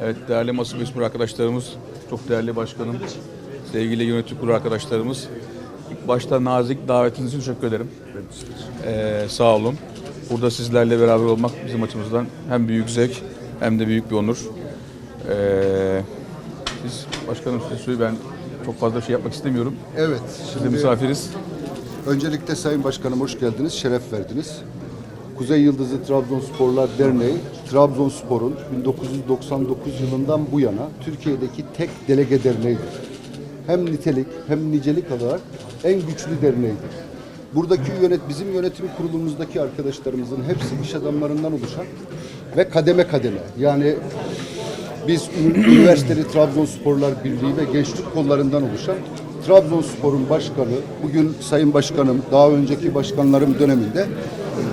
Evet değerli Masum İsmur arkadaşlarımız, çok değerli başkanım, sevgili yönetim kurulu arkadaşlarımız. İlk başta nazik davetiniz için teşekkür ederim. Ee, sağ olun. Burada sizlerle beraber olmak bizim açımızdan hem büyük zevk hem de büyük bir onur. Ee, siz başkanım size ben çok fazla şey yapmak istemiyorum. Evet, Siz de şimdi misafiriz. öncelikle Sayın Başkanım hoş geldiniz, şeref verdiniz. Kuzey Yıldızı Trabzonsporlar Derneği, Trabzonspor'un 1999 yılından bu yana Türkiye'deki tek delege derneğidir. Hem nitelik hem nicelik olarak en güçlü derneğidir. Buradaki yönet, bizim yönetim kurulumuzdaki arkadaşlarımızın hepsi iş adamlarından oluşan ve kademe kademe yani biz Üniversiteli Trabzonsporlar Birliği ve gençlik kollarından oluşan Trabzonspor'un başkanı, bugün Sayın Başkanım, daha önceki başkanlarım döneminde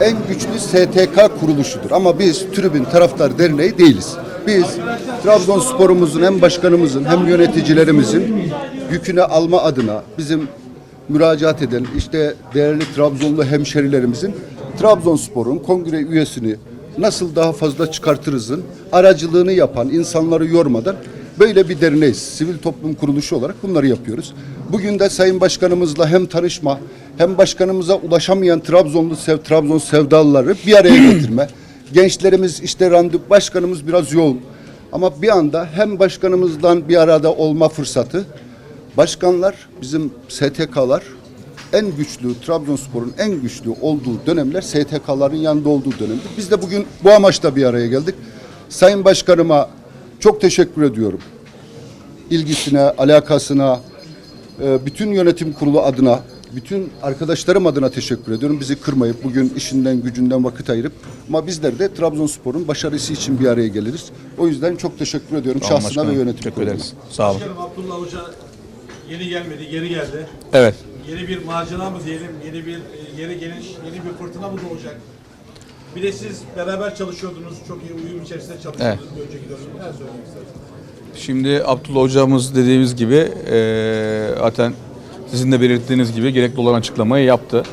en güçlü STK kuruluşudur. Ama biz Tribün Taraftar Derneği değiliz. Biz Trabzonspor'umuzun hem başkanımızın hem yöneticilerimizin yükünü alma adına bizim müracaat eden işte değerli Trabzonlu hemşerilerimizin Trabzonspor'un kongre üyesini nasıl daha fazla çıkartırızın aracılığını yapan, insanları yormadan böyle bir derneğiz. Sivil toplum kuruluşu olarak bunları yapıyoruz. Bugün de Sayın Başkanımızla hem tanışma hem başkanımıza ulaşamayan Trabzonlu sev, Trabzon sevdalıları bir araya getirme. Gençlerimiz işte randevu başkanımız biraz yoğun. Ama bir anda hem başkanımızdan bir arada olma fırsatı Başkanlar, bizim STK'lar en güçlü, Trabzonspor'un en güçlü olduğu dönemler STK'ların yanında olduğu dönemdir. Biz de bugün bu amaçla bir araya geldik. Sayın Başkanıma çok teşekkür ediyorum. İlgisine, alakasına, bütün yönetim kurulu adına, bütün arkadaşlarım adına teşekkür ediyorum. Bizi kırmayıp bugün işinden gücünden vakit ayırıp ama bizler de Trabzonspor'un başarısı için bir araya geliriz. O yüzden çok teşekkür ediyorum olun şahsına başkanım. ve yönetim Teşekkür kuruluna. ederiz. Sağ olun. Başkanım Abdullah Hoca yeni gelmedi, geri geldi. Evet. Yeni bir macera mı diyelim, yeni bir e, yeni geliş, yeni bir fırtına mı doğacak? Bir de siz beraber çalışıyordunuz, çok iyi uyum içerisinde çalışıyordunuz bir önceki dönemde. Neler söylemek istersiniz? Şimdi Abdullah hocamız dediğimiz gibi eee zaten sizin de belirttiğiniz gibi gerekli olan açıklamayı yaptı.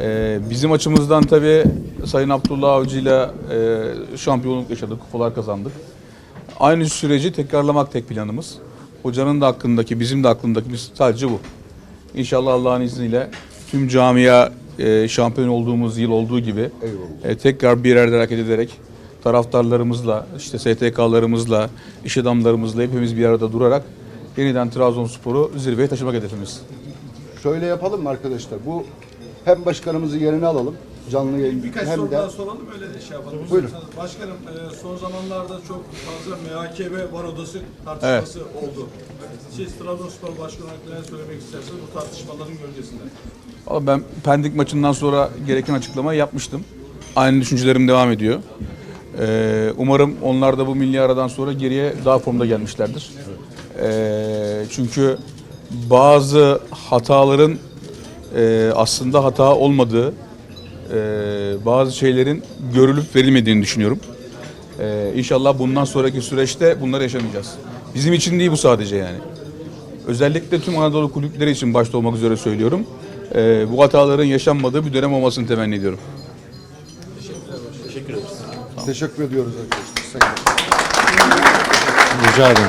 Eee, bizim açımızdan tabii Sayın Abdullah Avcı ile eee, şampiyonluk yaşadık, kupalar kazandık. Aynı süreci tekrarlamak tek planımız. Hocanın da hakkındaki, bizim de aklındaki sadece bu. İnşallah Allah'ın izniyle tüm camia eee, şampiyon olduğumuz yıl olduğu gibi e, tekrar bir arada hareket ederek taraftarlarımızla, işte STK'larımızla, iş adamlarımızla hepimiz bir arada durarak yeniden Trabzonspor'u zirveye taşımak hedefimiz. Şöyle yapalım mı arkadaşlar? Bu hem başkanımızı yerine alalım canlı yayın Birkaç hem soru de daha soralım öyle de şey yapalım. Buyurun. Başkanım e, son zamanlarda çok fazla MHK var odası tartışması oldu. Siz Trabzonspor Başkanı olarak neler söylemek istersiniz bu tartışmaların gölgesinde? Ben Pendik maçından sonra gereken açıklamayı yapmıştım. Aynı düşüncelerim devam ediyor. Ee, umarım onlar da bu milli aradan sonra geriye daha formda gelmişlerdir. Ee, çünkü bazı hataların e, aslında hata olmadığı, e, bazı şeylerin görülüp verilmediğini düşünüyorum. Ee, inşallah bundan sonraki süreçte bunları yaşamayacağız. Bizim için değil bu sadece yani. Özellikle tüm Anadolu kulüpleri için başta olmak üzere söylüyorum. Ee, bu hataların yaşanmadığı bir dönem olmasını temenni ediyorum. Teşekkür ediyoruz arkadaşlar. Rica ederim.